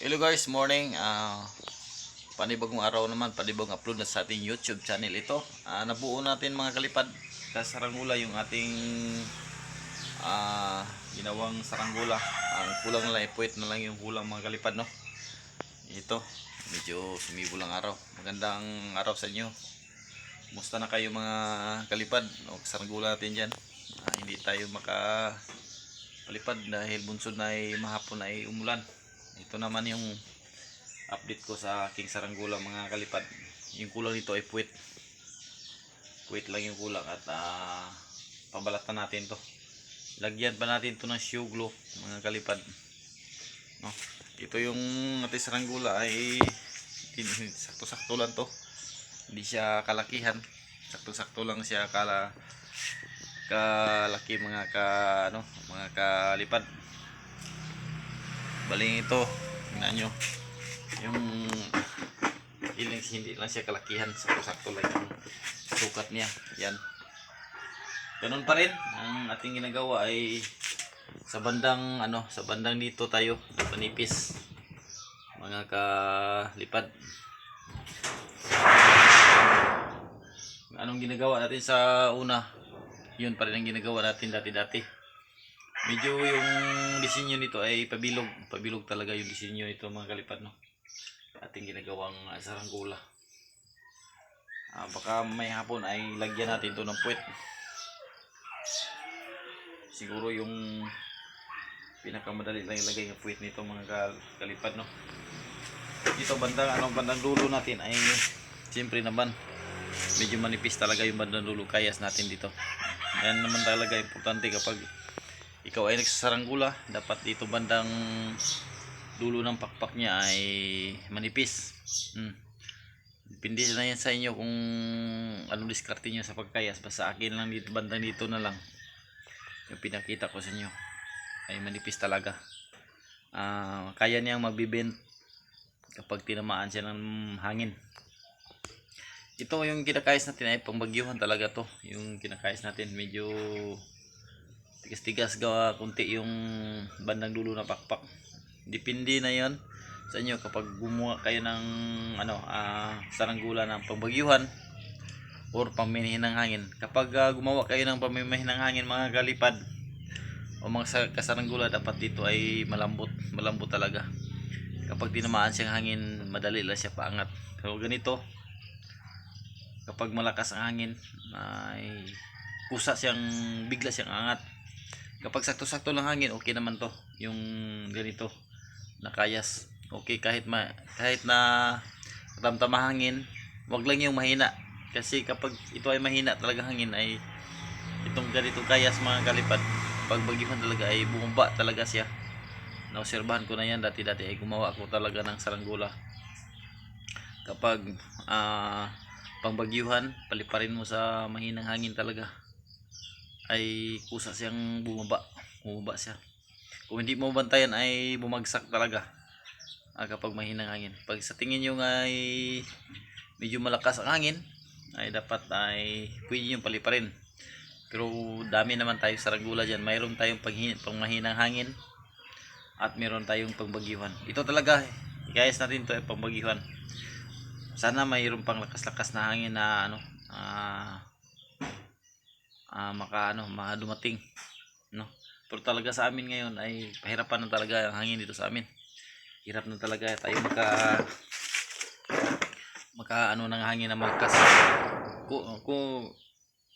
Hello guys, morning. Ah, panibagong araw naman, panibagong upload na sa ating YouTube channel ito. Ah, nabuo natin mga kalipad sa sarangula yung ating ah, ginawang sarangula. Ang kulang na lang, ipuwit na lang yung kulang mga kalipad, no? Ito, medyo sumibo lang araw. Magandang araw sa inyo. Musta na kayo mga kalipad? O sarangula natin dyan. Ah, hindi tayo maka palipad dahil bunsod na ay mahapon ay umulan ito naman yung update ko sa aking saranggula mga kalipad. Yung kulang nito ay puwit. Puwit lang yung kulang at ah, pabalatan natin to. Lagyan pa natin to ng shoe glue mga kalipad. No? ito yung ating saranggula ay sakto-sakto lang to. Hindi siya kalakihan. Sakto-sakto lang siya kala kalaki mga ka ano mga kalipad baling ito. Tingnan nyo. Yung ilang hindi lang siya kalakihan. Sakto-sakto lang yung sukat niya. Yan. Ganun pa rin ang ating ginagawa ay sa bandang ano sa bandang dito tayo panipis. Mga kalipad. Anong ginagawa natin sa una? Yun pa rin ang ginagawa natin dati-dati medyo yung disenyo nito ay pabilog. Pabilog talaga yung disenyo nito mga kalipad no? Ating ginagawang uh, saranggola. Ah, baka may hapon ay lagyan natin to ng puwet. Siguro yung pinakamadali lang ilagay ng puwet nito mga kal- kalipad no? Dito bandang ano bandang dulo natin ay siyempre naman. Medyo manipis talaga yung bandang dulo kayas natin dito. Yan naman talaga importante kapag ikaw ay nagsasaranggula dapat dito bandang dulo ng pakpak niya ay manipis. Hmm. depende na yan sa inyo kung anong diskarte nyo sa pagkayas. Basta akin lang dito bandang dito na lang. Yung pinakita ko sa inyo ay manipis talaga. Ah, kaya niyang magbibend kapag tinamaan siya ng hangin. Ito yung kinakayas natin. Ay pangbagyuhan talaga to. Yung kinakayas natin medyo tigas-tigas gawa kunti yung bandang dulo na pakpak. Depende na yon sa inyo kapag gumawa kayo ng ano ah, saranggula ng pangbagyuhan or pamimihin ng hangin. Kapag ah, gumawa kayo ng pamimihin ng hangin mga galipad o mga sa- kasaranggula dapat dito ay malambot malambot talaga. Kapag tinamaan siyang hangin madali lang siya paangat. Pero ganito kapag malakas ang hangin ay kusa siyang bigla siyang angat kapag sakto-sakto lang hangin okay naman to. Yung ganito nakayas. Okay kahit ma kahit na tamtama hangin wag lang yung mahina. Kasi kapag ito ay mahina talaga hangin ay itong ganito kayas mga kalipad pag bagyuhan talaga ay bumaba talaga siya. Naobserbahan ko na yan dati-dati ay gumawa ko talaga ng saranggola kapag ah pangbagyuhan paliparin mo sa mahinang hangin talaga ay kusa siyang bumaba. Bumaba siya. Kung hindi mo bantayan ay bumagsak talaga. Ah, kapag mahinang hangin. Pag sa tingin nyo ay medyo malakas ang hangin ay dapat ay pwede nyo paliparin. Pero dami naman tayo sa ragula dyan. Mayroon tayong pang, pang mahinang hangin at meron tayong pangbagyuhan ito talaga ikayas natin to ay pangbagyuhan sana mayroon pang lakas-lakas na hangin na ano ah ah, maka ano mga dumating no? Pero talaga sa amin ngayon ay pahirapan na talaga ang hangin dito sa amin. Hirap na talaga tayo maka maka ano ng hangin na malakas kung kung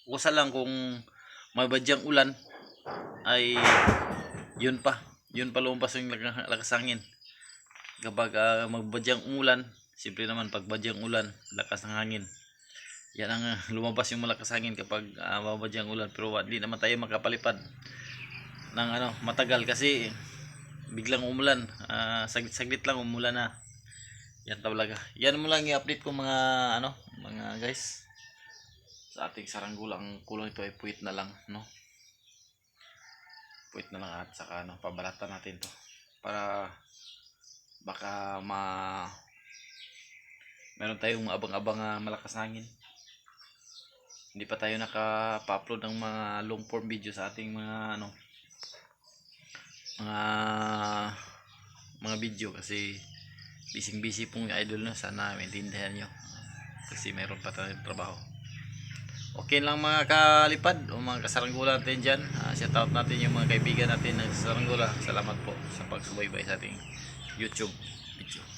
kusa lang kung may badyang ulan ay yun pa yun pa lumpas yung lakas hangin. Kapag ah, magbadyang ulan siyempre naman pag badyang ulan lakas ng hangin yan ang ah, lumabas yung malakas hangin kapag uh, mabadyang ulan. Pero hindi naman tayo makapalipad ng ano matagal kasi biglang umulan. Ah, saglit saglit lang umulan na. Yan talaga. Yan mo lang i-update ko mga ano mga guys. Sa ating saranggola ang kulang ito ay puwit na lang no? Puwit na lang at saka ano pabalatan natin to para baka ma meron tayong abang-abang ah, malakas hangin hindi pa tayo naka-upload ng mga long form video sa ating mga ano mga mga video kasi Bising busy pong idol no. Sana maintindihan nyo. Kasi mayroon pa tayong trabaho. Okay lang mga kalipad o mga kasaranggula natin dyan. Uh, shout out natin yung mga kaibigan natin ng saranggula. Salamat po sa pagsubaybay sa ating YouTube video.